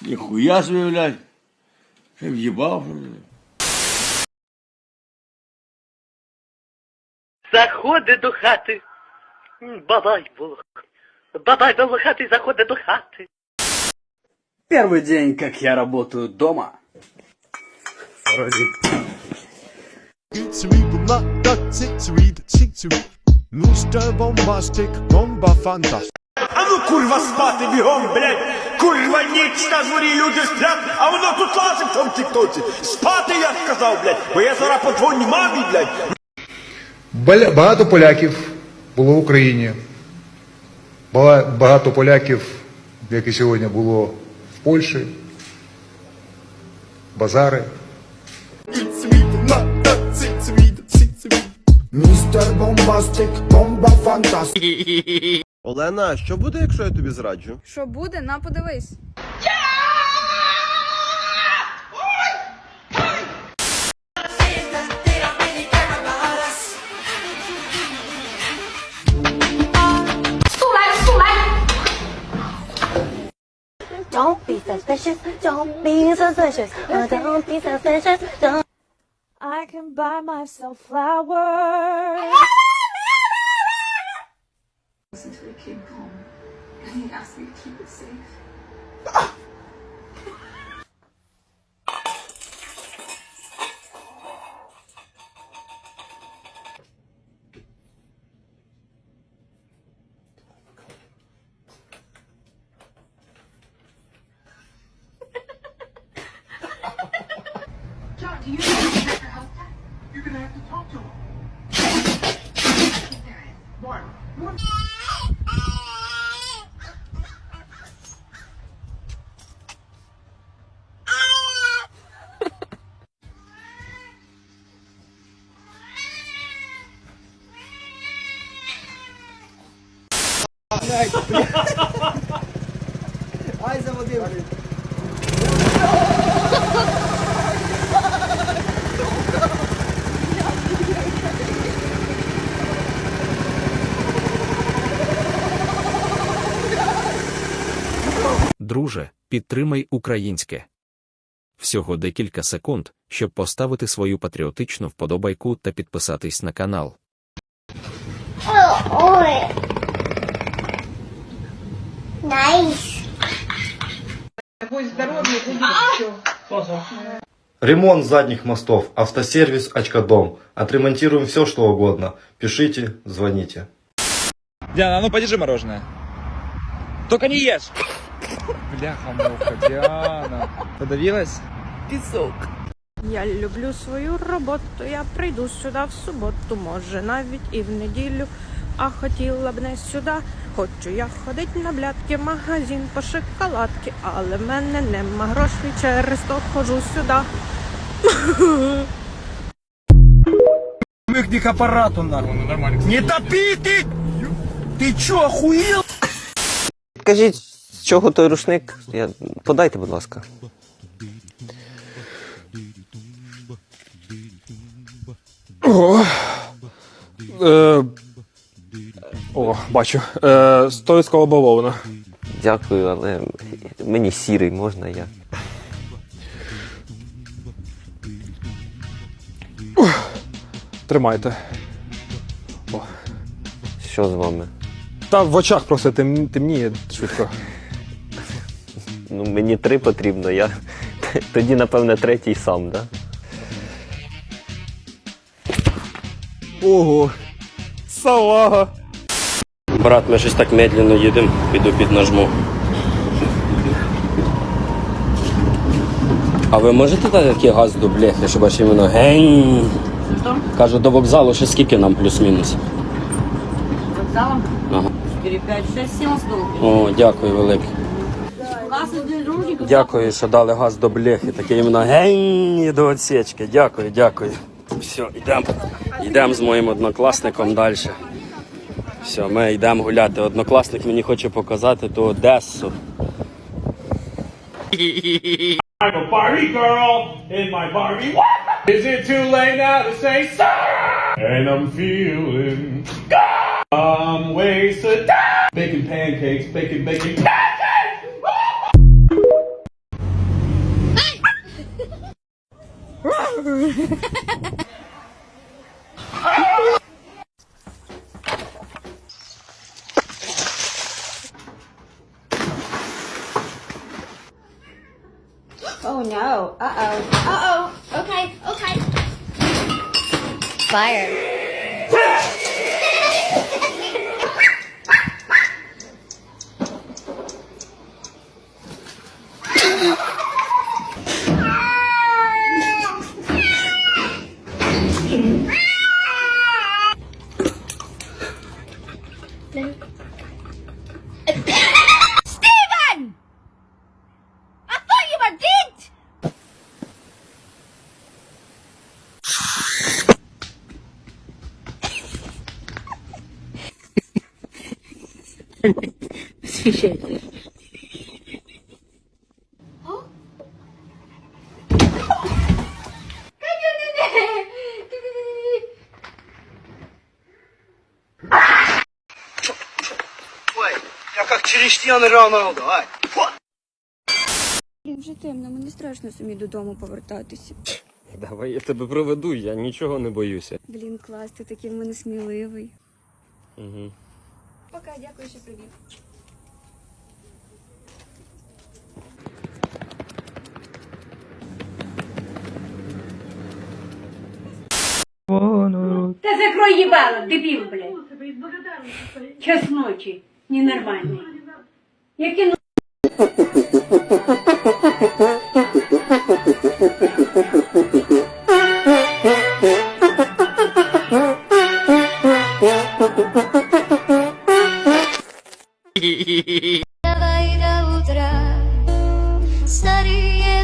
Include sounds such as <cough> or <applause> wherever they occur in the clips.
Ніхуя собі, блядь. Ще в'їбав. що ли? Заходить до хати. М, Бабай волох. Бабай волохатий заходить до хати. Первый день, как я работаю дома. Вроде It's read, not ducks, it's read, it's read. Mr. Bombastic, bomba fantastic. А ну курва спати бігом, блядь! Курва ніч на дворі люди сплять, а воно тут лазить в тому тіктоці. Спати я сказав, блядь, бо я зараз подзвоню мамі, блядь. Бля- Багато поляків було в Україні. Бага- Багато поляків, як і сьогодні, було в Польщі. Базари. Містер Бомбастик, бомба фантастик. Олена, що буде, якщо я тобі зраджу? Що буде, на подивись. Don't be suspicious, don't be suspicious, don't be suspicious, don't. I can buy myself flowers. Until he came home, and he asked me to keep it safe. <laughs> Друже, підтримай українське. Всього декілька секунд, щоб поставити свою патріотичну вподобайку та підписатись на канал. Ремонт задних мостов, автосервис Очкодом. Отремонтируем все, что угодно. Пишите, звоните. Диана, ну подержи мороженое. Только не ешь! Бляха-муха, Диана. Подавилась? Пісок. Я люблю свою роботу, я прийду сюди в суботу, може навіть і в неділю. А хотіла б не сюди. Хочу я ходить на блядки, магазин по шоколадки, але в мене нема грошей, через то ходжу сюди. Михник апарату нахуй. Не топи ты! Ты чё, охуел? Скажіть, з чого той рушник? Я... Подайте, будь ласка. Е, о, бачу. Е, Стоїцького бавовна. Дякую, але мені сірий можна я. Тримайте. Що з вами? Та в очах просто тем, темніє швидко. Ну, мені три потрібно, я тоді, напевне, третій сам, да? Ого. Салага. Брат, ми щось так медленно їдемо, піду піднажму. А ви можете дати такий газ до бляхи, щоб аж іменно гень? Кажу, до вокзалу ще скільки нам плюс-мінус? Вокзалом? Ага. 4, 5, 6, 7 столбиков. О, дякую велике. Дякую, що дали газ до бляхи. Таке іменно гень до отсечки. Дякую, дякую. Все, йдемо. Йдемо з моїм однокласником далі. Все, ми йдемо гуляти. Однокласник мені хоче показати ту Одесу. I'm a Barbie girl in my Barbie. Is it too late now to say sorry? And I'm feeling I'm wasted. Bacon pancakes, bacon, bacon. Oh no. Uh oh. Uh oh. Okay. Okay. Fire. <laughs> Вже темно, мені страшно самі додому повертатися. Давай я тебе проведу, я нічого не боюся. Блін, клас, ти такий в мене сміливий. Угу. Пока, дякую, що привів. Та закрой їбало, дебіл, блядь. Час ночі, ненормальний. Які ну...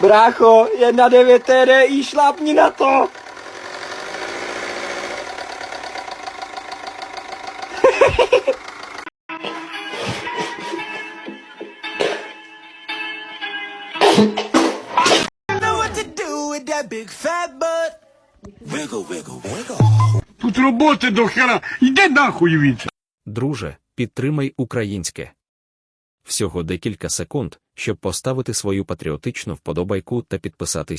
Brácho, jedna 9 TDI, šlápni na to! Тут роботи до хера. Йди нахуй від. Друже, підтримай українське. Всього декілька секунд, щоб поставити свою патріотичну вподобайку та підписатись